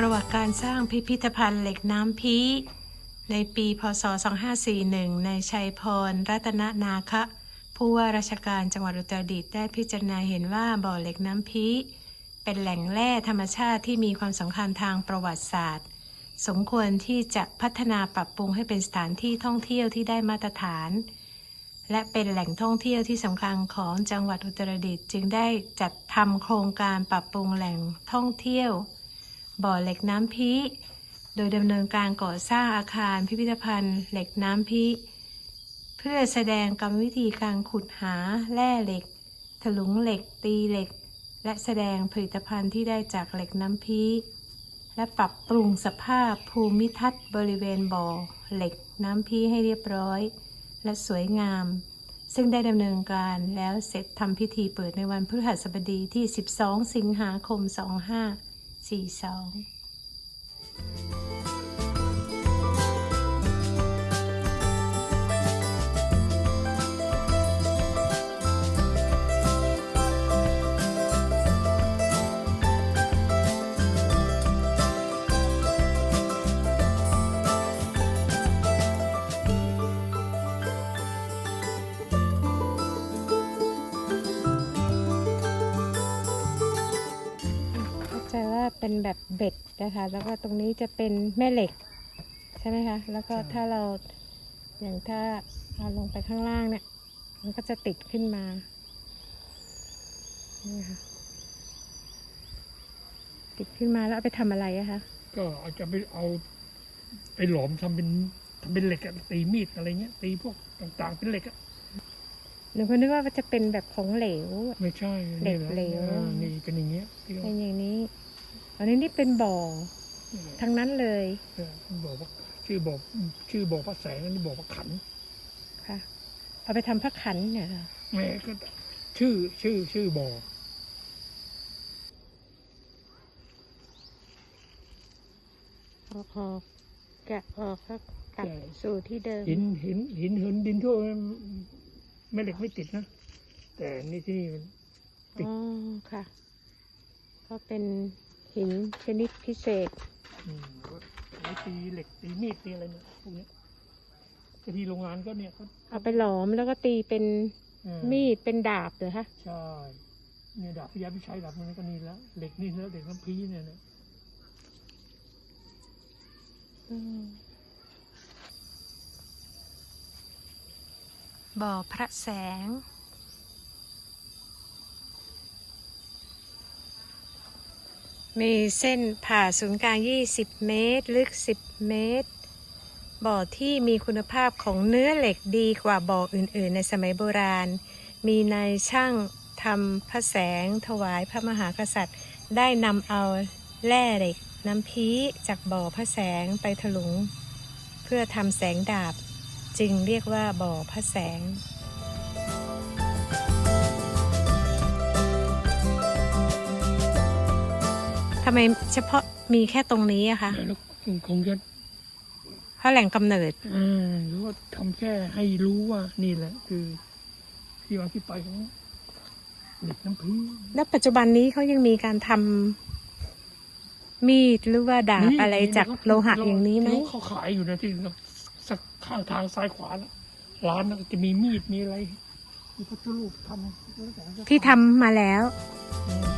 ประวัติการสร้างพิพิธภัณฑ์เหล็กน้ำพี ในปีพศ 2541 ในชัยพร รัตนนาคะผู้ว่าราชการจังหวัดอุตรดิตถ์ได้พิจารณาเห็นว่าบ่อเหล็กน้ำพีเป็นแหล่งแร่ธรรมชาติที่มีความสำคัญทางประวัติศาสตร์ สมควรที่จะพัฒนาปรับปรุงให้เป็นสถานที่ท่องเที่ยวที่ได้มาตรฐาน และเป็นแหล่งท่องเที่ยวที่สำคัญของจังหวัดอุตรดิตถ์จึงได้จัดทำโครงการปรับปรุงแหล่งท่องเที่ยว บ่อเหล็กน้ำพีโดยดำเนินการก่อสร้างอาคารพิพิธภัณฑ์เหล็กน้ำพีเพื่อแสดงกรรมวิธีการขุดหาแร่เหล็ก ถลุงเหล็กตีเหล็ก และแสดงผลิตภัณฑ์ที่ได้จากเหล็กน้ำพีและปรับปรุงสภาพภูมิทัศน์บริเวณบ่อเหล็กน้ำพีให้เรียบร้อย และสวยงาม ซึ่งได้ดำเนินการแล้วเสร็จทำพิธีเปิดในวันพฤหัสบดีที่ 12 สิงหาคม 25 See. เป็นแบบเบ็ดนะคะ แล้วก็ตรงนี้จะเป็นแม่เหล็ก ใช่ไหมคะ แล้วก็ใช่ถ้าเราอย่างถ้าเอาลงไปข้างล่างเนี่ย มันก็จะติดขึ้นมานี่ค่ะติดขึ้นมาแล้วเอาไปทำอะไรอะคะก็อาจจะไปเอาไปหลอมทำเป็นทำเป็นเหล็กอะตีมีดอะไรเงี้ย ตีพวกต่างๆ เป็นเหล็กอะหนูก็นึกว่ามันจะเป็นแบบของเหลว ไม่ใช่เหล็นี่กแหละเหลว อ่านี่เป็นอย่างเงี้ยที่เป็เขานอย่างนี้ อันนี้นี่เป็นบ่อทั้งนั้นเลยเออบอกว่าชื่อบอกชื่อบอกพระแสงอันนี้บอกพระขันค่ะเอาไปทำพระขันเนี่ยค่ะแม่ก็ชื่อชื่อชื่อบอกเอาออกแกะออกแล้วกลับสู่ที่เดิมหินหินหินเหินดินทั่วแม่เหล็กไม่ติดนะ แต่นี่ที่นี่มันติดอ๋อค่ะ ก็เป็น หินชนิดพิเศษอืมไว้ตีเหล็กตีมีดตีอะไรเนี่ยพวกเนี้ยแต่ที่โรงงานก็เนี่ยก็เอาไปหลอมแล้วก็ตีเป็นเออมีดเป็นดาบเหรอคะใช่เนี่ยดาบพิยาพิชัยดาบมันก็นี่แล้วเหล็กนี่แล้วเหล็กน้ำพีเนี่ยนะอืมบ่อพระแสง มีเส้นผ่าศูนย์กลาง 20 เมตร ลึก 10 เมตร บ่อที่มีคุณภาพของเนื้อเหล็กดีกว่าบ่ออื่น ๆ ในสมัยโบราณ มีนายช่างทำพระแสงถวายพระมหากษัตริย์ ได้นำเอาแร่เหล็กน้ำพีจากบ่อพระแสงไปถลุง เพื่อทำแสงดาบ จึงเรียกว่าบ่อพระแสง ทำไมเฉพาะมีแค่ตรงนี้อะคะแล้วคงจะเพราะแหล่งกำเนิดอ่าหรือว่าทำแค่ให้รู้ว่านี่แหละ คือ ที่มาที่ไปของเหล็กน้ำพีแล้วปัจจุบันนี้เขายังมีการทำมีดหรือว่าดาบอะไรจากโลหะอย่างนี้ไหมเขาขายอยู่นะที่สักข้างทางซ้ายขวานะร้านนะจะมีมีดมีอะไรมีพระพุทธรูปทำที่ทำมาแล้วอืม